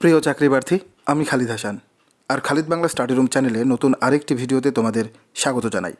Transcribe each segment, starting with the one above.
প্রিয় চাকরিপ্রার্থী, আমি খালিদ হাসান। আর খালিদ বাংলা স্টাডি রুম চ্যানেলে নতুন আরেকটি ভিডিওতে তোমাদের স্বাগত জানাই।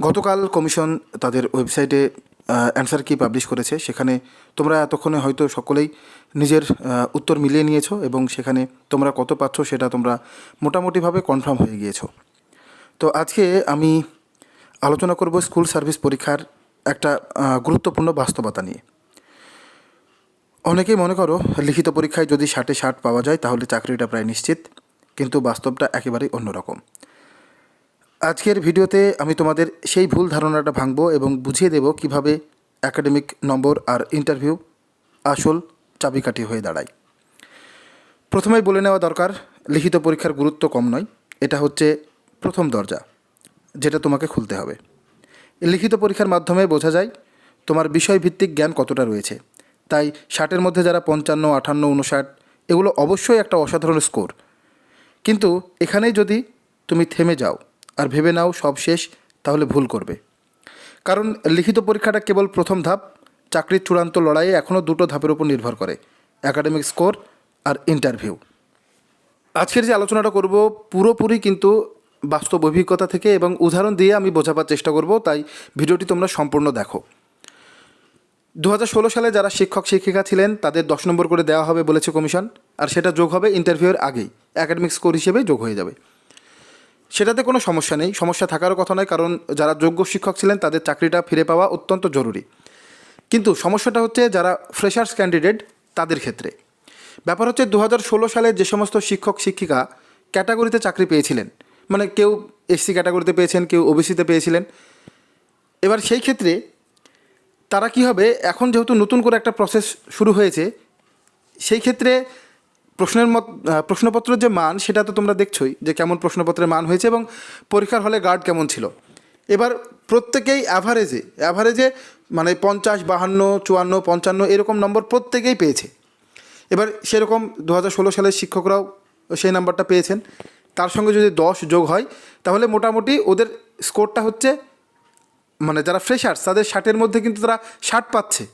গতকাল কমিশন তাদের ওয়েবসাইটে অ্যান্সার কি পাবলিশ করেছে, সেখানে তোমরা এতক্ষণে হয়তো সকলেই নিজের উত্তর মিলিয়ে নিয়েছো এবং সেখানে তোমরা কত পাচ্ছ সেটা তোমরা মোটামুটিভাবে কনফার্ম হয়ে গিয়েছো। তো আজকে আমি আলোচনা করব স্কুল সার্ভিস পরীক্ষার একটা গুরুত্বপূর্ণ বাস্তবতা নিয়ে। অনেকেই মনে করো, লিখিত পরীক্ষায় যদি ষাটে ষাট পাওয়া যায়, তাহলে চাকরিটা প্রায় নিশ্চিত, কিন্তু বাস্তবটা একেবারেই অন্যরকম। আজকের ভিডিওতে আমি তোমাদের সেই ভুল ধারণাটা ভাঙবো এবং বুঝিয়ে দেব কীভাবে একাডেমিক নম্বর আর ইন্টারভিউ আসল চাবিকাঠি হয়ে দাঁড়ায়। প্রথমেই বলে নেওয়া দরকার, লিখিত পরীক্ষার গুরুত্ব কম নয়, এটা হচ্ছে প্রথম দরজা, যেটা তোমাকে খুলতে হবে। লিখিত পরীক্ষার মাধ্যমে বোঝা যায়, তোমার বিষয়ভিত্তিক জ্ঞান কতটা রয়েছে তাই ষাটের মধ্যে যারা পঞ্চান্ন আটান্ন উনষাট, এগুলো অবশ্যই একটা অসাধারণ স্কোর। কিন্তু এখানেই যদি তুমি থেমে যাও আর ভেবে নাও সব শেষ, তাহলে ভুল করবে। কারণ লিখিত পরীক্ষাটা কেবল প্রথম ধাপ, চাকরির চূড়ান্ত লড়াইয়ে এখনও দুটো ধাপের উপর নির্ভর করে, একাডেমিক স্কোর আর ইন্টারভিউ। আজকের যে আলোচনাটা করব পুরোপুরি কিন্তু বাস্তব অভিজ্ঞতা থেকে এবং উদাহরণ দিয়ে আমি বোঝাবার চেষ্টা করব, তাই ভিডিওটি তোমরা সম্পূর্ণ দেখো। দু হাজার ষোলো সালে যারা শিক্ষক শিক্ষিকা ছিলেন, তাদের দশ নম্বর করে দেওয়া হবে বলেছে কমিশন, আর সেটা যোগ হবে ইন্টারভিউয়ের আগেই। একাডেমিক স্কোর হিসেবে যোগ হয়ে যাবে। সেটাতে কোনো সমস্যা নেই। সমস্যা থাকারও কথা নয়, কারণ যারা যোগ্য শিক্ষক ছিলেন, তাদের চাকরিটা ফিরে পাওয়া অত্যন্ত জরুরি। কিন্তু সমস্যাটা হচ্ছে যারা ফ্রেশার্স ক্যান্ডিডেট তাদের ক্ষেত্রে। ব্যাপার হচ্ছে দু হাজার ষোলো সালে যে সমস্ত শিক্ষক শিক্ষিকা ক্যাটাগরিতে চাকরি পেয়েছিলেন মানে কেউ এসসি ক্যাটাগরিতে পেয়েছেন, কেউ ওবিসিতে পেয়েছিলেন, এবার সেই ক্ষেত্রে তারা কি হবে? এখন যেহেতু নতুন করে একটা প্রসেস শুরু হয়েছে, সেই ক্ষেত্রে প্রশ্নের মত প্রশ্নপত্রের যে মান, সেটা তো তোমরা দেখছোই যে কেমন প্রশ্নপত্রের মান হয়েছে এবং পরীক্ষার হলে গার্ড কেমন ছিল। এবার প্রত্যেকেই অ্যাভারেজে অ্যাভারেজে মানে পঞ্চাশ, বাহান্ন, চুয়ান্ন, পঞ্চান্ন এরকম নম্বর প্রত্যেকেই পেয়েছে। এবার সেরকম দু হাজার ষোলো সালের শিক্ষকরাও সেই নাম্বারটা পেয়েছেন। তার সঙ্গে যদি দশ যোগ হয়, তাহলে মোটামুটি ওদের স্কোরটা হচ্ছে মানে যারা ফ্রেশার্স তাদের ষাটের মধ্যে কিন্তু তারা ষাট পাচ্ছে।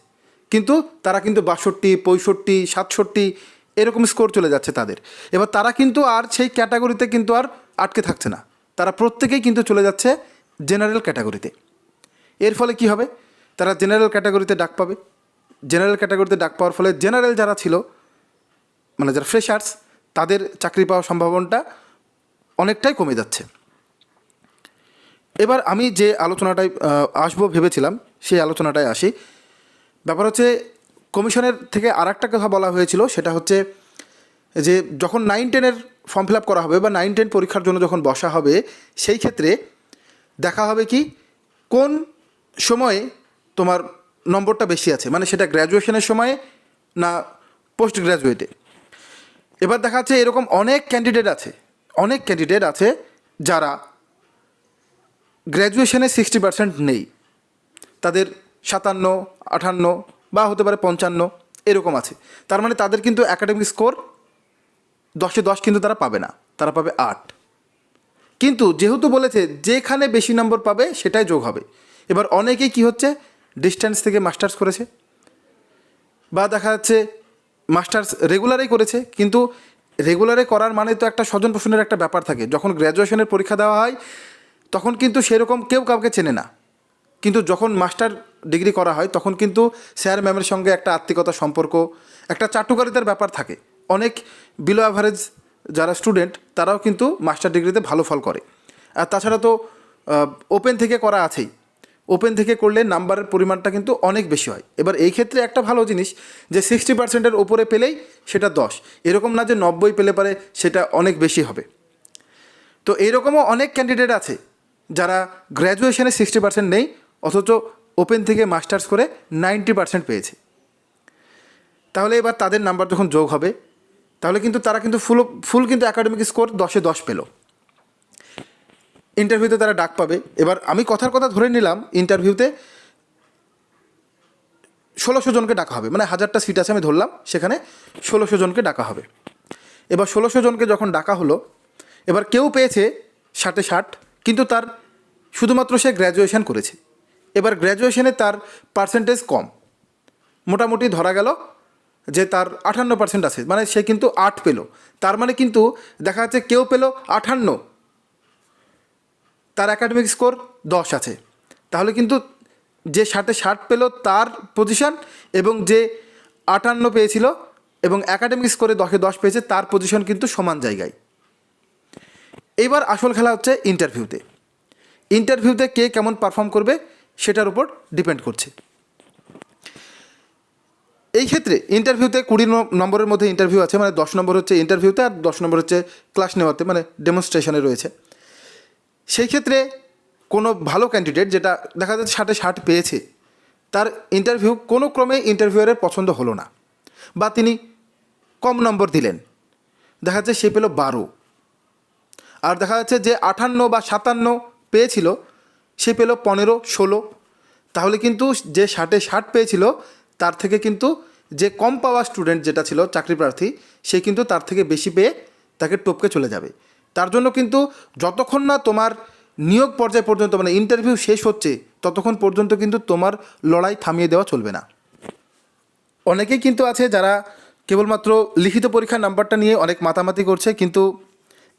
কিন্তু তারা কিন্তু বাষট্টি, পঁয়ষট্টি, সাতষট্টি এরকম স্কোর চলে যাচ্ছে তাদের। এবার তারা কিন্তু আর সেই ক্যাটাগরিতে কিন্তু আর আটকে থাকছে না। তারা প্রত্যেকেই কিন্তু চলে যাচ্ছে জেনারেল ক্যাটাগরিতে এর ফলে কি হবে? তারা জেনারেল ক্যাটাগরিতে ডাক পাবে। জেনারেল ক্যাটাগরিতে ডাক পাওয়ার ফলে জেনারেল যারা ছিল মানে যারা ফ্রেশার্স তাদের চাকরি পাওয়ার সম্ভাবনাটা অনেকটাই কমে যাচ্ছে। এবার আমি যে আলোচনাটায় আসব ভেবেছিলাম, সেই আলোচনাটায় আসি। ব্যাপার হচ্ছে, কমিশনের থেকে আর একটা কথা বলা হয়েছিল, সেটা হচ্ছে যে, যখন নাইন টেনের ফর্ম ফিল আপ করা হবে বা নাইন টেন পরীক্ষার জন্য যখন বসা হবে, সেই ক্ষেত্রে দেখা হবে কি, কোন সময়ে তোমার নম্বরটা বেশি আছে? মানে সেটা গ্র্যাজুয়েশনের সময়ে না পোস্ট গ্র্যাজুয়েটে এবার দেখা যাচ্ছে, এরকম অনেক ক্যান্ডিডেট আছে, অনেক ক্যান্ডিডেট আছে যারা গ্র্যাজুয়েশনে সিক্সটি পার্সেন্ট নেই। তাদের সাতান্ন আটান্ন বা হতে পারে পঞ্চান্ন, এরকম আছে। তার মানে তাদের কিন্তু একাডেমিক স্কোর দশে দশ কিন্তু তারা পাবে না। তারা পাবে আট। কিন্তু যেহেতু বলেছে যেখানে বেশি নম্বর পাবে সেটাই যোগ হবে। এবার অনেকেই কি হচ্ছে? ডিস্ট্যান্স থেকে মাস্টার্স করেছে। বা দেখা যাচ্ছে মাস্টার্স রেগুলারেই করেছে। কিন্তু রেগুলারে করার মানে তো একটা স্বজন পোষণের একটা ব্যাপার থাকে। যখন গ্র্যাজুয়েশনের পরীক্ষা দেওয়া হয় তখন কিন্তু সেরকম কেউ কাউকে চেনে না। কিন্তু যখন মাস্টার ডিগ্রি করা হয়, তখন কিন্তু স্যার ম্যামের সঙ্গে একটা আত্মিকতা সম্পর্ক, একটা চাটুকারিতার ব্যাপার থাকে। অনেক বিলো অ্যাভারেজ যারা স্টুডেন্ট তারাও কিন্তু মাস্টার ডিগ্রিতে ভালো ফল করে। আর তাছাড়া তো ওপেন থেকে করা আছেই। ওপেন থেকে করলে নাম্বারের পরিমাণটা কিন্তু অনেক বেশি হয়। এবার এই ক্ষেত্রে একটা ভালো জিনিস যে সিক্সটি পার্সেন্টের ওপরে পেলেই সেটা দশ। এরকম না যে নব্বই পেলে পারে সেটা অনেক বেশি হবে। তো এইরকমও অনেক ক্যান্ডিডেট আছে। যারা গ্র্যাজুয়েশনে সিক্সটি পার্সেন্ট নেই, অথচ ওপেন থেকে মাস্টার্স করে নাইনটি পার্সেন্ট পেয়েছে। তাহলে এবার তাদের নাম্বার যখন যোগ হবে, তাহলে কিন্তু তারা কিন্তু ফুল ফুল কিন্তু একাডেমিক স্কোর দশে দশ পেল। ইন্টারভিউতে তারা ডাক পাবে। এবার আমি কথার কথা ধরে নিলাম ইন্টারভিউতে ষোলোশো জনকে ডাকা হবে। মানে হাজারটা সিট আছে আমি ধরলাম, সেখানে ষোলোশো জনকে ডাকা হবে। এবার ষোলোশো জনকে যখন ডাকা হলো, এবার কেউ পেয়েছে ষাটে ষাট কিন্তু তার শুধুমাত্র সে গ্র্যাজুয়েশন করেছে। এবার গ্র্যাজুয়েশনে তার পার্সেন্টেজ কম। মোটামুটি ধরা গেল যে তার আটান্ন পার্সেন্ট আছে মানে সে কিন্তু আট পেল। তার মানে কিন্তু দেখা যাচ্ছে কেউ পেল আটান্ন তার একাডেমিক স্কোর দশ আছে। তাহলে কিন্তু যে ষাটে ষাট পেল তার পজিশন এবং যে আটান্ন পেয়েছিল এবং একাডেমিক স্কোরে দশে দশ পেয়েছে, তার পজিশন কিন্তু সমান জায়গায়। এইবার আসল খেলা হচ্ছে ইন্টারভিউতে ইন্টারভিউতে কে কেমন পারফর্ম করবে সেটার উপর ডিপেন্ড করছে। এই ক্ষেত্রে ইন্টারভিউতে কুড়ি নম্বরের মধ্যে ইন্টারভিউ আছে মানে দশ নম্বর হচ্ছে ইন্টারভিউতে আর দশ নম্বর হচ্ছে ক্লাস নেওয়াতে মানে ডেমনস্ট্রেশনে রয়েছে। সেই ক্ষেত্রে কোনো ভালো ক্যান্ডিডেট যেটা দেখা যাচ্ছে ষাটে ষাট পেয়েছে, তার ইন্টারভিউ কোনো ক্রমে ইন্টারভিউয়ারের পছন্দ হলো না, বা তিনি কম নম্বর দিলেন। দেখা যাচ্ছে সে পেল বারো। আর দেখা যাচ্ছে যে আটান্ন বা সাতান্ন পেয়েছিল, সে পেল পনেরো, ষোলো। তাহলে কিন্তু যে ষাটে ষাট পেয়েছিল, তার থেকে কিন্তু যে কম পাওয়া স্টুডেন্ট যেটা ছিল, চাকরি প্রার্থী, সে কিন্তু তার থেকে বেশি পেয়ে তাকে টপকে চলে যাবে। তার জন্য কিন্তু যতক্ষণ না তোমার নিয়োগ পর্যায় পর্যন্ত মানে ইন্টারভিউ শেষ হচ্ছে, ততক্ষণ পর্যন্ত কিন্তু তোমার লড়াই থামিয়ে দেওয়া চলবে না। অনেকেই কিন্তু আছে যারা কেবলমাত্র লিখিত পরীক্ষার নাম্বারটা নিয়ে অনেক মাতামাতি করছে, কিন্তু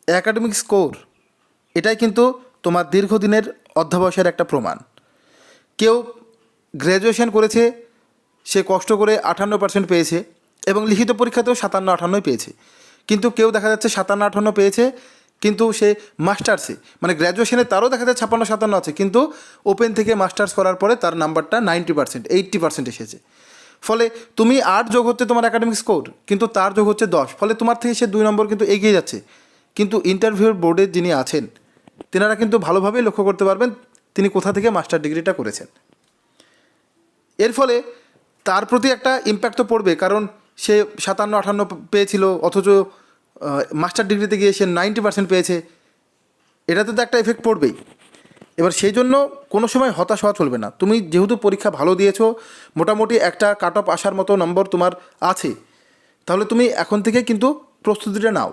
অ্যাকাডেমিক স্কোর এটাই কিন্তু তোমার দীর্ঘদিনের অধ্যবসায়ের একটা প্রমাণ। কেউ গ্র্যাজুয়েশন করেছে, সে কষ্ট করে আটান্ন পার্সেন্ট পেয়েছে এবং লিখিত পরীক্ষাতেও সাতান্ন আটান্নই পেয়েছে। কিন্তু কেউ দেখা যাচ্ছে সাতান্ন আটান্ন পেয়েছে, কিন্তু সে মাস্টার্সে মানে গ্র্যাজুয়েশনে তারও দেখা যাচ্ছে ছাপ্পান্ন সাতান্ন আছে, কিন্তু ওপেন থেকে মাস্টার্স করার পরে তার নাম্বারটা নাইনটি পার্সেন্ট, এইট্টি পার্সেন্ট এসেছে। ফলে তুমি আট যোগ হচ্ছে তোমার একাডেমিক স্কোর কিন্তু তার যোগ হচ্ছে দশ, ফলে তোমার থেকে সে দুই নম্বর কিন্তু এগিয়ে যাচ্ছে। কিন্তু ইন্টারভিউর বোর্ডের যিনি আছেন, তেনারা কিন্তু ভালোভাবেই লক্ষ্য করতে পারবেন তিনি কোথা থেকে মাস্টার ডিগ্রিটা করেছেন। এর ফলে তার প্রতি একটা ইম্প্যাক্ট তো পড়বে, কারণ সে সাতান্ন, আটান্ন পেয়েছিল, অথচ মাস্টার ডিগ্রিতে গিয়ে সে নাইনটি পার্সেন্ট পেয়েছে। এটাতে তো একটা এফেক্ট পড়বেই। এবার সেই জন্য কোনো সময় হতাশ হওয়া চলবে না। তুমি যেহেতু পরীক্ষা ভালো দিয়েছ, মোটামুটি একটা কাট অফ আসার মতো নম্বর তোমার আছে, তাহলে তুমি এখন থেকে কিন্তু প্রস্তুতিটা নাও।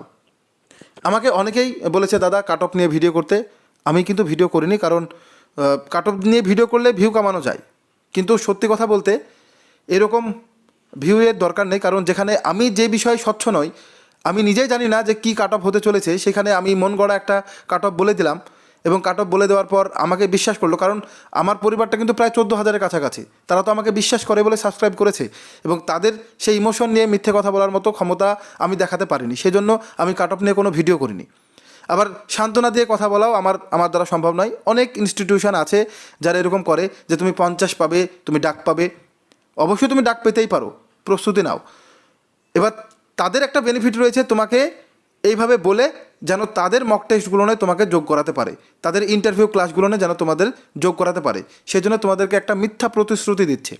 আমাকে অনেকেই বলেছে, দাদা কাট অফ নিয়ে ভিডিও করতে। আমি কিন্তু ভিডিও করিনি, কারণ কাট অফ নিয়ে ভিডিও করলে ভিউ কামানো যায়। কিন্তু সত্যি কথা বলতে, এরকম ভিউয়ের দরকার নেই, কারণ যেখানে আমি যে বিষয়ে স্বচ্ছ নই, আমি নিজেই জানি না যে কী কাট অফ হতে চলেছে। সেখানে আমি মন গড়া একটা কাট অফ বলে দিলাম। এবং কাট অফ বলে দেওয়ার পর আমাকে বিশ্বাস করল। কারণ আমার পরিবারটা কিন্তু প্রায় চোদ্দ হাজারের কাছাকাছি। তারা তো আমাকে বিশ্বাস করে বলে সাবস্ক্রাইব করেছে। এবং তাদের সেই ইমোশন নিয়ে মিথ্যে কথা বলার মতো ক্ষমতা আমি দেখাতে পারিনি। সেজন্য আমি কাট অফ নিয়ে কোনো ভিডিও করিনি। আবার সান্ত্বনা দিয়ে কথা বলাও আমার আমার দ্বারা সম্ভব নয়। অনেক ইনস্টিটিউশন আছে যারা এরকম করে যে তুমি পঞ্চাশ পাবে, তুমি ডাক পাবে। অবশ্যই তুমি ডাক পেতেই পারো। প্রস্তুতি নাও। এবার তাদের একটা বেনিফিট রয়েছে তোমাকে এইভাবে বলে যেন তাদের মক টেস্টগুলো নয় তোমাকে যোগ করাতে পারে। তাদের ইন্টারভিউ ক্লাসগুলো যেন তোমাদের যোগ করাতে পারে। সেই জন্য তোমাদেরকে একটা মিথ্যা প্রতিশ্রুতি দিচ্ছে।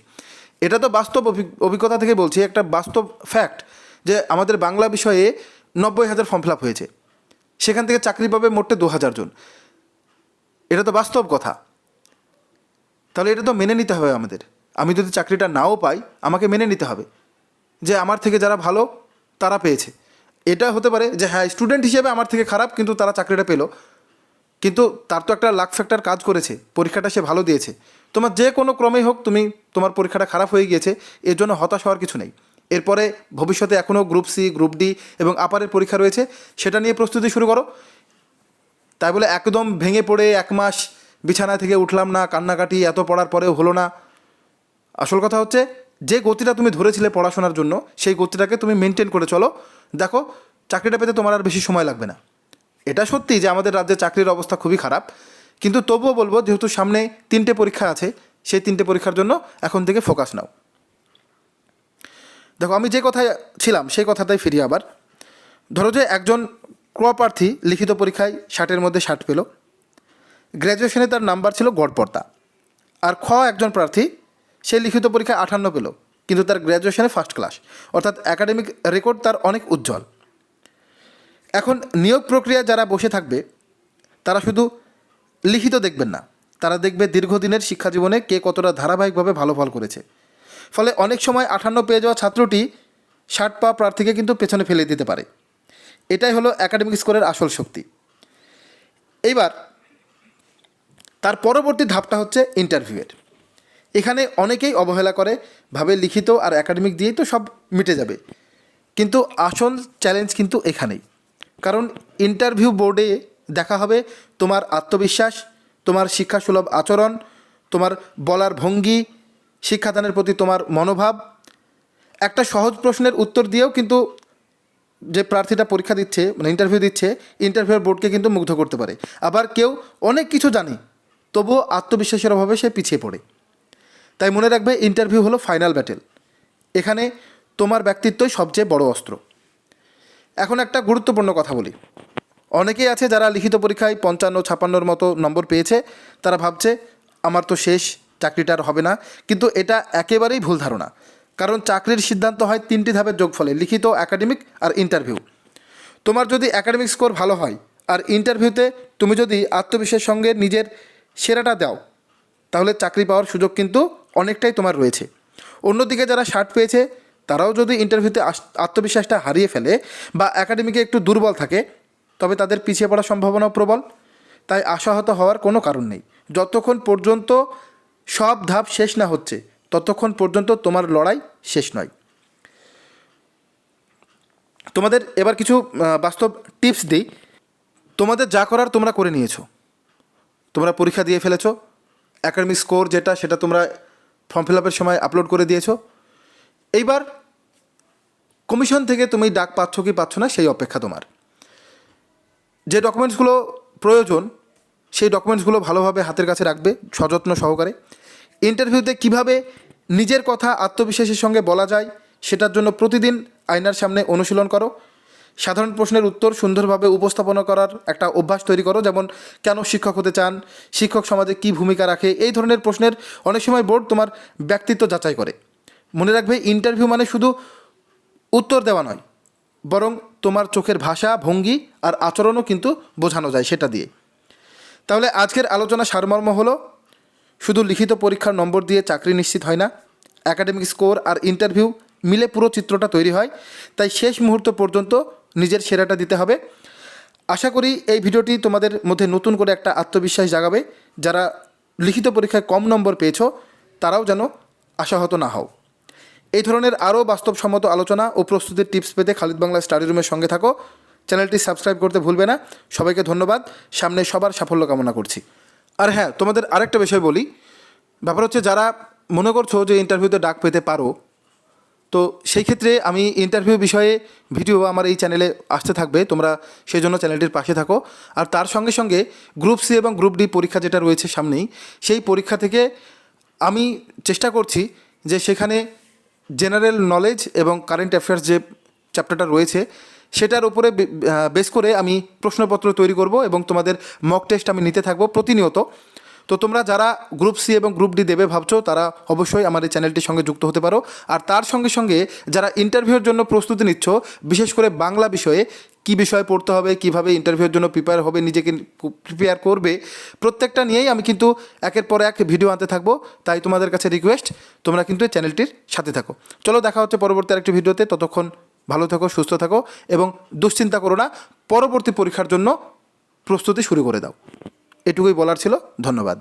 এটা তো বাস্তব অভি- অভিজ্ঞতা থেকে বলছি, একটা বাস্তব ফ্যাক্ট যে আমাদের বাংলা বিষয়ে নব্বই হাজার ফর্ম ফিল আপ হয়েছে। সেখান থেকে চাকরি পাবে মোটে দু হাজার জন। এটা তো বাস্তব কথা। তাহলে এটা তো মেনে নিতে হবে আমাদের। আমি যদি চাকরিটা নাও পাই, আমাকে মেনে নিতে হবে। যে আমার থেকে যারা ভালো, তারা পেয়েছে। এটা হতে পারে যে হ্যাঁ স্টুডেন্ট হিসেবে আমার থেকে খারাপ, কিন্তু তারা চাকরিটা পেল। কিন্তু তার তো একটা লাক ফ্যাক্টর কাজ করেছে, পরীক্ষাটা সে ভালো দিয়েছে। তোমার যে কোনো ক্রমেই হোক, তুমি তোমার পরীক্ষাটা খারাপ হয়ে গিয়েছে, এর জন্য হতাশ হওয়ার কিছু নেই। এরপরে ভবিষ্যতে এখনও গ্রুপ সি গ্রুপ ডি এবং আপারের পরীক্ষা রয়েছে, সেটা নিয়ে প্রস্তুতি শুরু করো। তাই বলে একদম ভেঙে পড়ে এক মাস বিছানা থেকে উঠলাম না, কান্নাকাটি এত পড়ার পরেও হলো না। আসল কথা হচ্ছে যে গতিটা তুমি ধরেছিলে পড়াশোনার জন্য, সেই গতিটাকে তুমি মেনটেন করে চলো। দেখো, চাকরিটা পেতে তোমার আর বেশি সময় লাগবে না। এটা সত্যি যে আমাদের রাজ্যে চাকরির অবস্থা খুবই খারাপ। কিন্তু তবুও বলব, যেহেতু সামনে তিনটে পরীক্ষা আছে, সেই তিনটে পরীক্ষার জন্য এখন থেকে ফোকাস নাও। দেখো, আমি যে কথায় ছিলাম, সেই কথাটাই ফিরি আবার। ধরো যে একজন ক্র প্রার্থী লিখিত পরীক্ষায় ষাটের মধ্যে ষাট পেল। গ্র্যাজুয়েশনে তার নাম্বার ছিল গড়পর্দা। আর খ একজন প্রার্থী সে লিখিত পরীক্ষায় আঠান্ন পেল, কিন্তু তার গ্র্যাজুয়েশনে ফার্স্ট ক্লাস অর্থাৎ একাডেমিক রেকর্ড তার অনেক উজ্জ্বল। এখন নিয়োগ প্রক্রিয়া যারা বসে থাকবে, তারা শুধু লিখিত দেখবেন না, তারা দেখবে দীর্ঘদিনের শিক্ষা জীবনে কে কতটা ধারাবাহিকভাবে ভালো ফল করেছে। ফলে অনেক সময় আঠান্ন পেয়ে যাওয়া ছাত্রটি ষাট পাওয়া প্রার্থীকে কিন্তু পেছনে ফেলে দিতে পারে। এটাই হলো একাডেমিক স্কোরের আসল শক্তি। এইবার, তার পরবর্তী ধাপটা হচ্ছে ইন্টারভিউয়ের এখানে অনেকেই অবহেলা করে, ভাবে লিখিত আর একাডেমিক দিয়েই তো সব মিটে যাবে। কিন্তু আসল চ্যালেঞ্জ কিন্তু এখানেই। কারণ ইন্টারভিউ বোর্ডে দেখা হবে তোমার আত্মবিশ্বাস, তোমার শিক্ষাসুলভ আচরণ, তোমার বলার ভঙ্গি, শিক্ষাদানের প্রতি তোমার মনোভাব। একটা সহজ প্রশ্নের উত্তর দিয়েও কিন্তু যে প্রার্থীটা পরীক্ষা দিচ্ছে মানে ইন্টারভিউ দিচ্ছে ইন্টারভিউর বোর্ডকে কিন্তু মুগ্ধ করতে পারে। আবার কেউ অনেক কিছু জানে, তবুও আত্মবিশ্বাসের অভাবে সে পিছিয়ে পড়ে। তাই মনে রাখবে ইন্টারভিউ হলো ফাইনাল ব্যাটেল এখানে তোমার ব্যক্তিত্বই সবচেয়ে বড় অস্ত্র। এখন একটা গুরুত্বপূর্ণ কথা বলি। অনেকেই আছে যারা লিখিত পরীক্ষায় পঞ্চান্ন, ছাপান্নর মতো নম্বর পেয়েছে। তারা ভাবছে, আমার তো শেষ, চাকরিটা আর হবে না। কিন্তু এটা একেবারেই ভুল ধারণা। কারণ চাকরির সিদ্ধান্ত হয় তিনটি ধাপের যোগফলে, লিখিত একাডেমিক আর ইন্টারভিউ তোমার যদি একাডেমিক স্কোর ভালো হয় আর ইন্টারভিউতে তুমি যদি আত্মবিশ্বাসের সঙ্গে নিজের সেরাটা দাও, তাহলে চাকরি পাওয়ার সুযোগ কিন্তু অনেকটাই তোমার রয়েছে। অন্যদিকে যারা ষাট পেয়েছে, তারাও যদি ইন্টারভিউতে আত্মবিশ্বাসটা হারিয়ে ফেলে বা একাডেমিকে একটু দুর্বল থাকে, তবে তাদের পিছিয়ে পড়ার সম্ভাবনাও প্রবল। তাই আশাহত হওয়ার কোনো কারণ নেই। যতক্ষণ পর্যন্ত সব ধাপ শেষ না হচ্ছে, ততক্ষণ পর্যন্ত তোমার লড়াই শেষ নয়। তোমাদের এবার কিছু বাস্তব টিপস দিই। তোমাদের যা করার তোমরা করে নিয়েছো। তোমরা পরীক্ষা দিয়ে ফেলেছো। একাডেমিক স্কোর যেটা, সেটা তোমরা ফর্ম ফিল আপের সময় আপলোড করে দিয়েছ। এইবার কমিশন থেকে তুমি ডাক পাচ্ছ কি পাচ্ছ না সেই অপেক্ষা তোমার। যে ডকুমেন্টসগুলো প্রয়োজন, সেই ডকুমেন্টসগুলো ভালোভাবে হাতের কাছে রাখবে, সযত্ন সহকারে। ইন্টারভিউতে কীভাবে নিজের কথা আত্মবিশ্বাসের সঙ্গে বলা যায়, সেটার জন্য প্রতিদিন আয়নার সামনে অনুশীলন করো। সাধারণ প্রশ্নের উত্তর সুন্দরভাবে উপস্থাপনা করার একটা অভ্যাস তৈরি করো, যেমন কেন শিক্ষক হতে চান, শিক্ষক সমাজে কী ভূমিকা রাখে, এই ধরনের প্রশ্নের অনেক সময় বোর্ড তোমার ব্যক্তিত্ব যাচাই করে। মনে রাখবে ইন্টারভিউ মানে শুধু উত্তর দেওয়া নয়, বরং তোমার চোখের ভাষা, ভঙ্গি আর আচরণও কিন্তু বোঝানো যায় সেটা দিয়ে। তাহলে আজকের আলোচনা সারমর্ম হলো, শুধু লিখিত পরীক্ষার নম্বর দিয়ে চাকরি নিশ্চিত হয় না একাডেমিক স্কোর আর ইন্টারভিউ মিলে পুরো চিত্রটা তৈরি হয়, তাই শেষ মুহূর্ত পর্যন্ত নিজের সেরাটা দিতে হবে। আশা করি এই ভিডিওটি তোমাদের মধ্যে নতুন করে একটা আত্মবিশ্বাস জাগাবে। যারা লিখিত পরীক্ষায় কম নম্বর পেয়েছ, তারাও যেন আশাহত না হও। এই ধরনের আরও বাস্তবসম্মত আলোচনা ও প্রস্তুতির টিপস পেতে খালিদ বাংলা স্টাডি রুমের সঙ্গে থাকো। চ্যানেলটি সাবস্ক্রাইব করতে ভুলবে না। সবাইকে ধন্যবাদ। সামনে সবার সাফল্য কামনা করছি। আর হ্যাঁ তোমাদের আরেকটা বিষয় বলি। ব্যাপার হচ্ছে, যারা মনে করছ যে ইন্টারভিউতে ডাক পেতে পারো তো সেই ক্ষেত্রে আমি ইন্টারভিউ বিষয়ে ভিডিও আমার এই চ্যানেলে আসতে থাকবে, তোমরা সেই জন্য চ্যানেলটির পাশে থাকো। আর তার সঙ্গে সঙ্গে গ্রুপ সি এবং গ্রুপ ডি পরীক্ষা যেটা রয়েছে সামনেই, সেই পরীক্ষা থেকে আমি চেষ্টা করছি যে সেখানে জেনারেল নলেজ এবং কারেন্ট অ্যাফেয়ার্স যে চ্যাপ্টারটা রয়েছে, সেটার উপরে বেস করে আমি প্রশ্নপত্র তৈরি করব এবং তোমাদের মক টেস্ট আমি নিতে থাকব প্রতিনিয়ত। তো তোমরা যারা গ্রুপ সি এবং গ্রুপ ডি দেবে ভাবছ, তারা অবশ্যই আমার এই চ্যানেলটির সঙ্গে যুক্ত হতে পারো। আর তার সঙ্গে সঙ্গে যারা ইন্টারভিউর জন্য প্রস্তুতি নিচ্ছ, বিশেষ করে বাংলা বিষয়ে কি বিষয়ে পড়তে হবে, কীভাবে ইন্টারভিউর জন্য প্রিপেয়ার হবে, নিজেকে প্রিপেয়ার করবে, প্রত্যেকটা নিয়েই আমি কিন্তু একের পর এক ভিডিও আনতে থাকব। তাই তোমাদের কাছে রিকোয়েস্ট তোমরা কিন্তু এই চ্যানেলটির সাথে থাকো। চলো দেখা হচ্ছে পরবর্তী আরেকটি ভিডিওতে ততক্ষণ ভালো থাকো, সুস্থ থাকো এবং দুশ্চিন্তা করো না। পরবর্তী পরীক্ষার জন্য প্রস্তুতি শুরু করে দাও। এটুকুই বলার ছিল ধন্যবাদ।